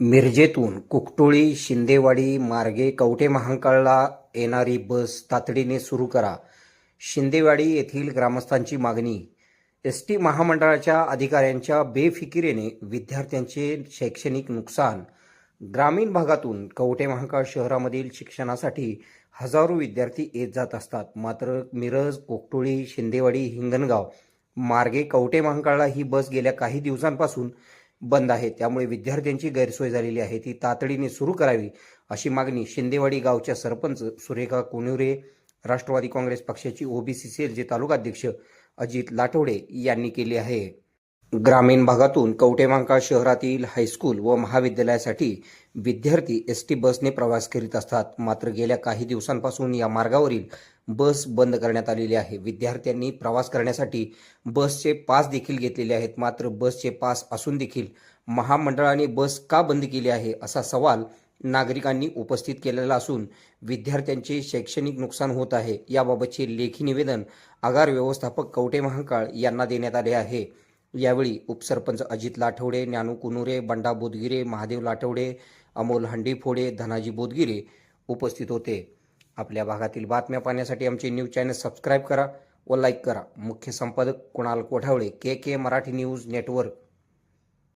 मिरजेतून कुकटोळी शिंदेवाडी मार्गे कवठे महांकाळला येणारी बस तातडीने सुरू करा. शिंदेवाडी येथील ग्रामस्थांची मागणी एस टी महामंडळाच्या अधिकाऱ्यांच्या बेफिकिरीने विद्यार्थ्यांचे शैक्षणिक नुकसान ग्रामीण भागातून कवठे महांकाळ शहरामधील शिक्षणासाठी हजारो विद्यार्थी येत जात असतात. मात्र मिरज कोकटोळी शिंदेवाडी हिंगणगाव मार्गे कवठे महांकाळला ही बस गेल्या काही दिवसांपासून बंद आहे. त्यामुळे विद्यार्थ्यांची गैरसोय झालेली आहे. ती तातडीने सुरू करावी अशी मागणी शिंदेवाडी गावच्या सरपंच सुरेखा कोणुरे राष्ट्रवादी काँग्रेस पक्षाची ओबीसी सेलचे तालुकाध्यक्ष अजित लाठोडे यांनी केली आहे. ग्रामीण भागातून कवटेमांका शहरातील हायस्कूल व महाविद्यालयासाठी विद्यार्थी एस टी बसने प्रवास करीत असतात. मात्र गेल्या काही दिवसांपासून या मार्गावरील बस बंद करण्यात आलेली आहे. विद्यार्थ्यांनी प्रवास करण्यासाठी बसचे पास देखील घेतलेले आहेत. मात्र बसचे पास असून देखील महामंडळाने बस का बंद केली आहे असा सवाल नागरिकांनी उपस्थित केलेला असून विद्यार्थ्यांचे शैक्षणिक नुकसान होत आहे. याबाबतचे लेखी निवेदन आगार व्यवस्थापक कवटे महाकाळ यांना देण्यात आले आहे. यावेळी उपसरपंच अजित लाठवडे ज्ञानू कुनुरे बंडा बोदगिरे महादेव लाठवडे अमोल हंडीफोडे धनाजी बोदगिरे उपस्थित होते. आपल्या भागातील बातम्या पाहण्यासाठी आमचे न्यूज चॅनल सबस्क्राईब करा व लाईक करा. मुख्य संपादक Kunal Kothawale K K Marathi news network.